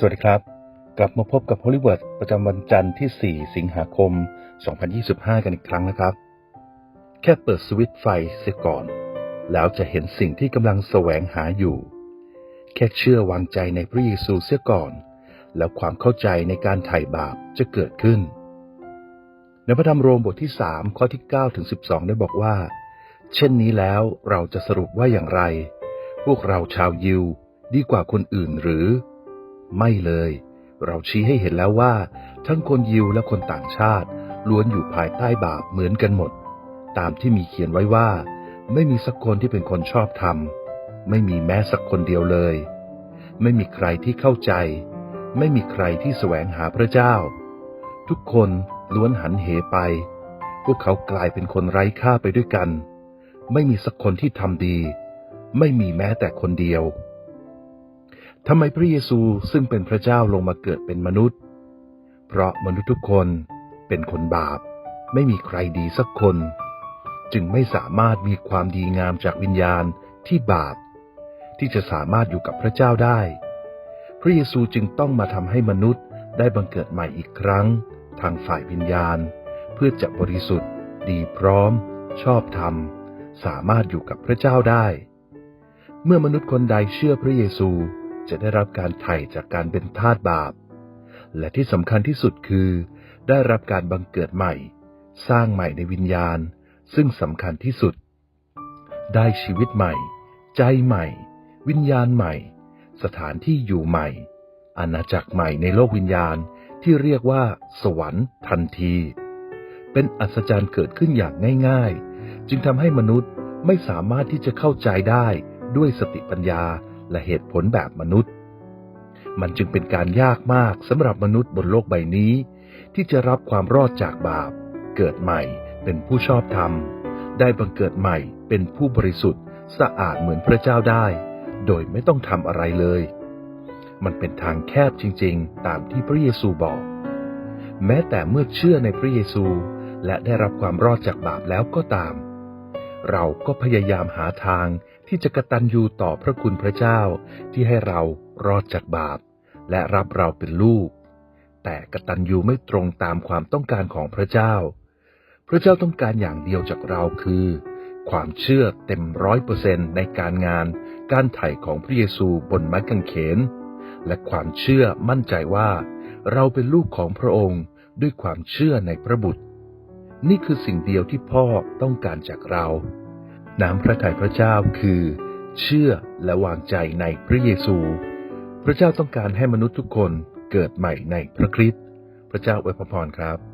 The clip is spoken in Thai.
สวัสดีครับ กลับมาพบกับ Hollywood ประจำวันจันทร์ที่ 4 สิงหาคม 2025 กันอีกครั้งนะครับ แค่เปิดสวิตช์ไฟเสียก่อน แล้วจะเห็นสิ่งที่กำลังแสวงหาอยู่ แค่เชื่อวางใจในพระเยซูเสียก่อน แล้วความเข้าใจในการไถ่บาปจะเกิดขึ้น ในพระธรรมโรมบทที่ 3 ข้อที่ 9 ถึง 12 ได้บอกว่า เช่นนี้แล้วเราจะสรุปว่าอย่างไร พวกเราชาวยิวดีกว่าคนอื่นหรือ ไม่เลย เราชี้ให้เห็นแล้วว่า ทั้งคนยิวและคนต่างชาติ ล้วนอยู่ภายใต้บาปเหมือนกันหมด ตามที่มีเขียนไว้ว่า ไม่มีสักคนที่เป็นคนชอบธรรม ไม่มีแม้สักคนเดียวเลย ไม่มีใครที่เข้าใจ ไม่มีใครที่แสวงหาพระเจ้า ทุกคนล้วนหันเหไป พวกเขากลายเป็นคนไร้ค่าไปด้วยกัน ไม่มีสักคนที่ทำดี ไม่มีแม้แต่คนเดียว ทำไมพระเยซูซึ่งเป็นพระเจ้าลงมาเกิดเป็นมนุษย์ เพราะมนุษย์ทุกคนเป็นคนบาป ไม่มีใครดีสักคน จึงไม่สามารถมีความดีงามจากวิญญาณที่บาป ที่จะสามารถอยู่กับพระเจ้าได้ พระเยซูจึงต้องมาทำให้มนุษย์ได้บังเกิดใหม่อีกครั้ง ทางฝ่ายวิญญาณ เพื่อจะบริสุทธิ์ ดีพร้อม ชอบธรรม สามารถอยู่กับพระเจ้าได้ เมื่อมนุษย์คนใดเชื่อพระเยซู จะได้รับการไถ่จากการเป็นทาสบาป และที่สำคัญที่สุดคือ ได้รับการบังเกิดใหม่ สร้างใหม่ในวิญญาณ ซึ่งสำคัญที่สุด ได้ชีวิตใหม่ ใจใหม่ วิญญาณใหม่ สถานที่อยู่ใหม่ อาณาจักรใหม่ในโลกวิญญาณที่เรียกว่า สวรรค์ทันที เป็นอัศจรรย์เกิดขึ้นอย่างง่ายๆ จึงทำให้มนุษย์ไม่สามารถที่จะเข้าใจได้ด้วยสติปัญญา และเหตุผลแบบมนุษย์ มันจึงเป็นการยากมากสำหรับมนุษย์บนโลกใบนี้ ที่จะรับความรอดจากบาป เกิดใหม่เป็นผู้ชอบธรรม ได้บังเกิดใหม่เป็นผู้บริสุทธิ์ สะอาดเหมือนพระเจ้าได้ โดยไม่ต้องทำอะไรเลย มันเป็นทางแคบจริงๆ ตามที่พระเยซูบอก แม้แต่เมื่อเชื่อในพระเยซูและได้รับความรอดจากบาปแล้วก็ตาม เราก็พยายามหาทางที่จะกระตันยูต่อพระคุณพระเจ้าที่ให้เรารอดจากบาป และรับเราเป็นลูก แต่กระตันยูไม่ตรงตามความต้องการของพระเจ้า พระเจ้าต้องการอย่างเดียวจากเราคือ ความเชื่อเต็มร้อยเปอร์เซนในการงาน การไถ่ของพระเยซูบนไม้กางเขน และความเชื่อมั่นใจว่า เราเป็นลูกของพระองค์ด้วยความเชื่อในพระบุตร นี่คือสิ่งเดียวที่พ่อต้องการจากเรา น้ำพระทัยพระเจ้าคือ เชื่อและวางใจในพระเยซู พระเจ้าต้องการให้มนุษย์ทุกคนเกิดใหม่ในพระคริสต์ พระเจ้าอวยพรครับ